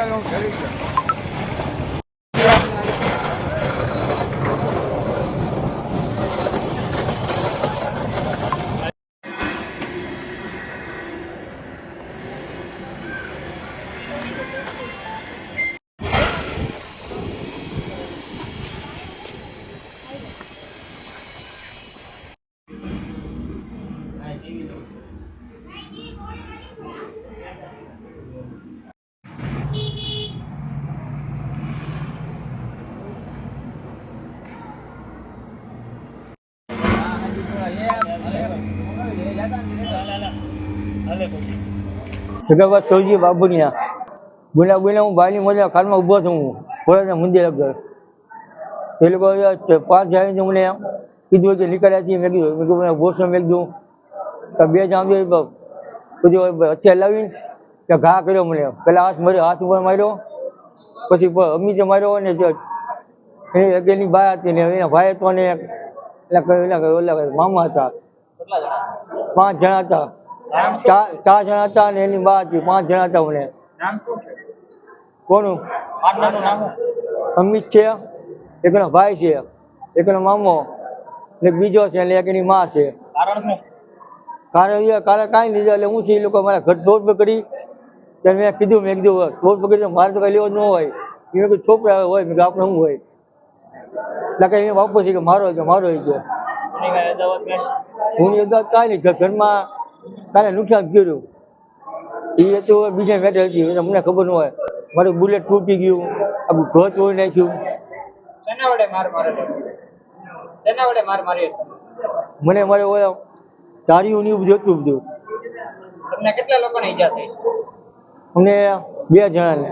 હું ચડી જગતભાઈ સૌજી બાબુનિયા. ગુના ગુના હું ભાઈની મોજા કારમાં ઊભો છું. હું ભોળાના મંદિર આગળ એ લોકો પાંચ જાય મને. કીધું કે નીકળ્યા છીએ. મેં કીધું મેં કીધું ગોસો મેં કીધું બે જામ બધું હથિયાર લાવીને કે ઘા કર્યો મને. પેલા હાથ માર્યો હાથ ઉપર માર્યો. પછી અમીતે માર્યો અને એની અગેની બા હતી ને એના ભાઈ હતો ને એટલે મામા હતા. પાંચ જણા હતા. ચાર જણા હતા ને એની બા હતી પાંચ જણા હતા મને. કોનું? અમિત છે એકનો ભાઈ છે એકનો મામો ને બીજો છે એટલે એક એની માં છે. કારણ એ કાલે કાંઈ લીધું એટલે હું છે એ લોકો મારા ઘર તોડ પકડી ત્યારે મેં કીધું મેં કીધું તોડ પકડી મારે તો કઈ લેવો ન હોય. મેં કીધું છોકરા હોય મેં આપણે શું હોય? એટલે કઈ વાપસ છે કે મારો કે મારો કે અદાવત હું એ કાંઈ નહીં ઘરમાં કાલે નુકસાન કર્યું એ તો બીજા મેટર હતી મને ખબર ન હોય. મારું બુલેટ તૂટી ગયું આખું ઘર તોડી નાખ્યું. શેના વડે માર શેના વડે માર મારી મને મારે ઓલા તારીઓ ને બધું હતું બધું. તમને કેટલા લોકોને ઈજા થઈ? અમને બે જણાને.